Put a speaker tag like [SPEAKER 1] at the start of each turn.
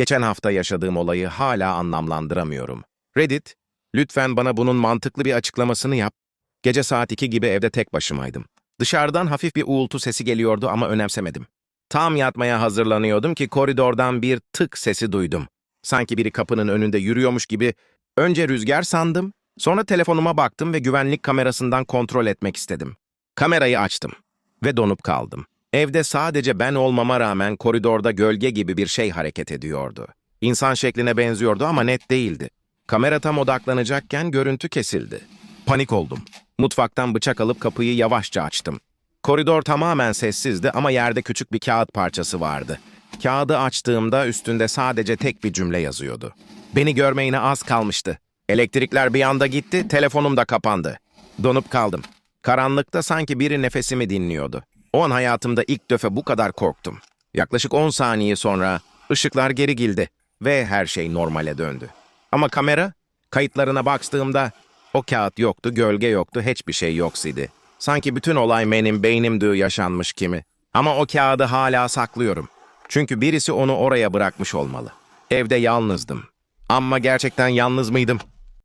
[SPEAKER 1] Geçen hafta yaşadığım olayı hala anlamlandıramıyorum. Reddit, lütfen bana bunun mantıklı bir açıklamasını yap. Gece saat 2 gibi evde tek başımaydım. Dışarıdan hafif bir uğultu sesi geliyordu ama önemsemedim. Tam yatmaya hazırlanıyordum ki koridordan bir tık sesi duydum. Sanki biri kapının önünde yürüyormuş gibi önce rüzgar sandım, sonra telefonuma baktım ve güvenlik kamerasından kontrol etmek istedim. Kamerayı açtım ve donup kaldım. Evde sadece ben olmama rağmen koridorda gölge gibi bir şey hareket ediyordu. İnsan şekline benziyordu ama net değildi. Kamera tam odaklanacakken görüntü kesildi. Panik oldum. Mutfaktan bıçak alıp kapıyı yavaşça açtım. Koridor tamamen sessizdi ama yerde küçük bir kağıt parçası vardı. Kağıdı açtığımda üstünde sadece tek bir cümle yazıyordu. Beni görmeyine az kalmıştı. Elektrikler bir anda gitti, telefonum da kapandı. Donup kaldım. Karanlıkta sanki biri nefesimi dinliyordu. O an hayatımda ilk defa bu kadar korktum. Yaklaşık 10 saniye sonra ışıklar geri geldi ve her şey normale döndü. Ama kamera, kayıtlarına baktığımda o kağıt yoktu, gölge yoktu, hiçbir şey yoksidi. Sanki bütün olay benim beynimde yaşanmış kimi. Ama o kağıdı hala saklıyorum. Çünkü birisi onu oraya bırakmış olmalı. Evde yalnızdım. Ama gerçekten yalnız mıydım?